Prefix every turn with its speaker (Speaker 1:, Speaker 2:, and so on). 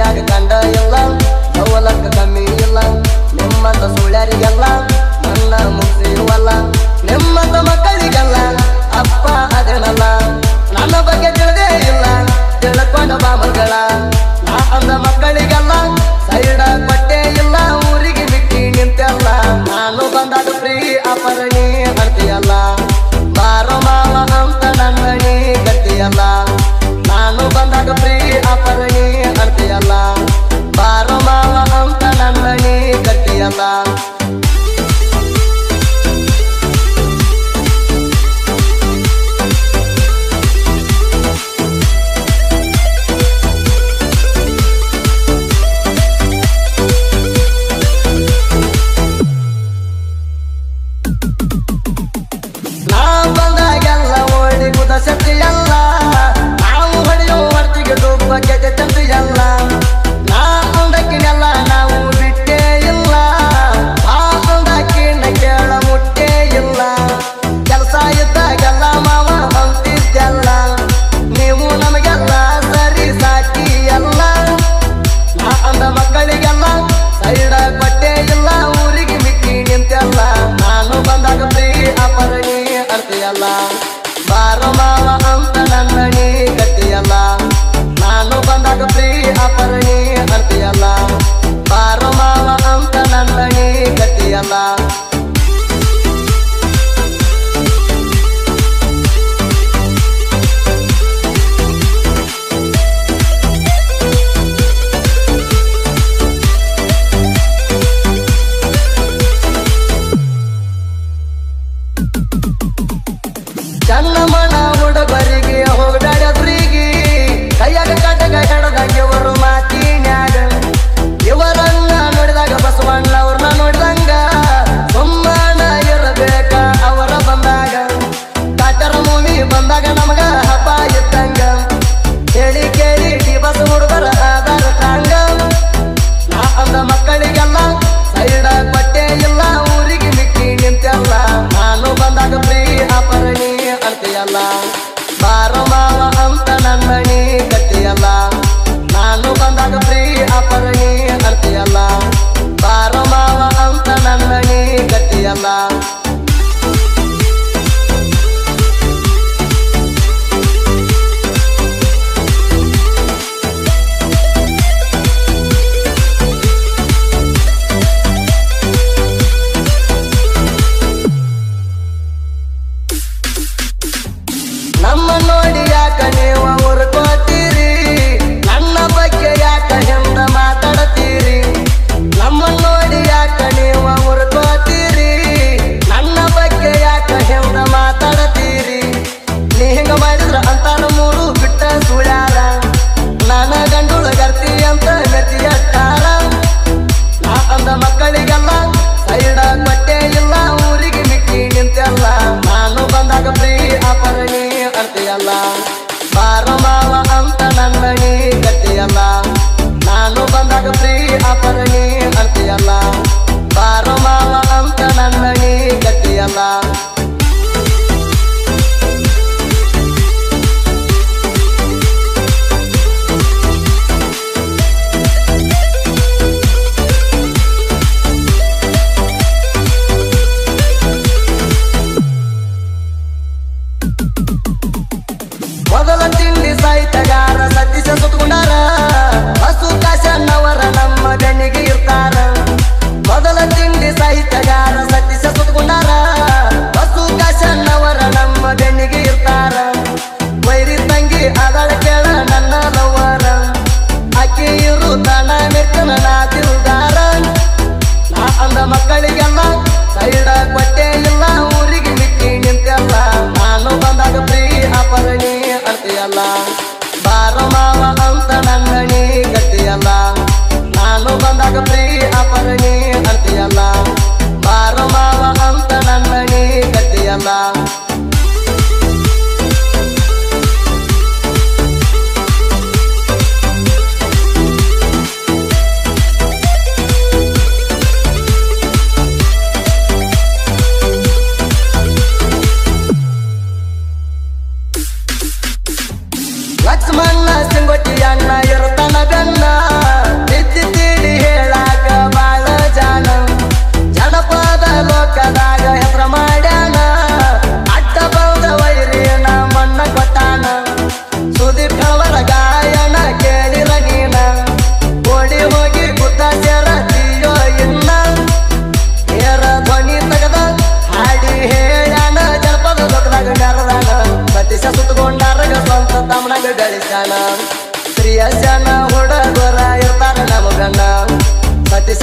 Speaker 1: ದುನಿಯಾಗ ಕಂಡ ಇಲ್ಲ ಅವಲಕ್ಕ ಕಮ್ಮಿ ಇಲ್ಲ. ನಿಮ್ಮಂತ ಸುಳ್ಯಾರಿಗೆಲ್ಲ ನನ್ನ ಮುಗಿಸಿರುವಲ್ಲ ನಿಮ್ಮಂತ ಮಕ್ಕಳಿಗೆಲ್ಲ ಅಪ್ಪ ಅದೇನಲ್ಲ. ನನ್ನ ಬಗ್ಗೆ ತಿಳಿದೇ ಇಲ್ಲ, ತಿಳ್ಕೊಂಡ ಬಾ ಅಂದ ಮಕ್ಕಳಿಗೆಲ್ಲ ಸೈಡ ಕೊಟ್ಟೆ ಇಲ್ಲ, ಊರಿಗೆ ಬಿಟ್ಟು ನಿಂತೆಲ್ಲ. ನಾನು ಬಂದಾದ ಫ್ರೀ ಅಪರಣಿ ಬರ್ತೀಯಲ್ಲ ಮಂತ್ರಿ ಅಪರನಿ ಅಲ್ತಿಯಲ್ಲ ಬಾರ ಮಾವ ಅಂತ ನನ್ನಗೆ ಗತಿಯಲ್ಲ ಮೊದಲ ತಿಂಡಿ ಸಾಹಿತ್ಯಗಾರ ಸತೀಶ ಸುತ್ಕೊಂಡಾರ ಹಸು ಕಾಶ ನವರ ನಮ್ಮ ಬೆನ್ನಿಗೆ ಇರ್ತಾರ. ಬಂದಾಗ ಪ್ರೀ ಅಪರಣಿ ಅಂತಿಯಲ್ಲ. ಗಳಿಸ್ಯಾನ ಪ್ರಿಯಸನ ಹುಡುಗರ ಇರ್ತಾರ ನಮಗಣ್ಣ ಸತೀಶ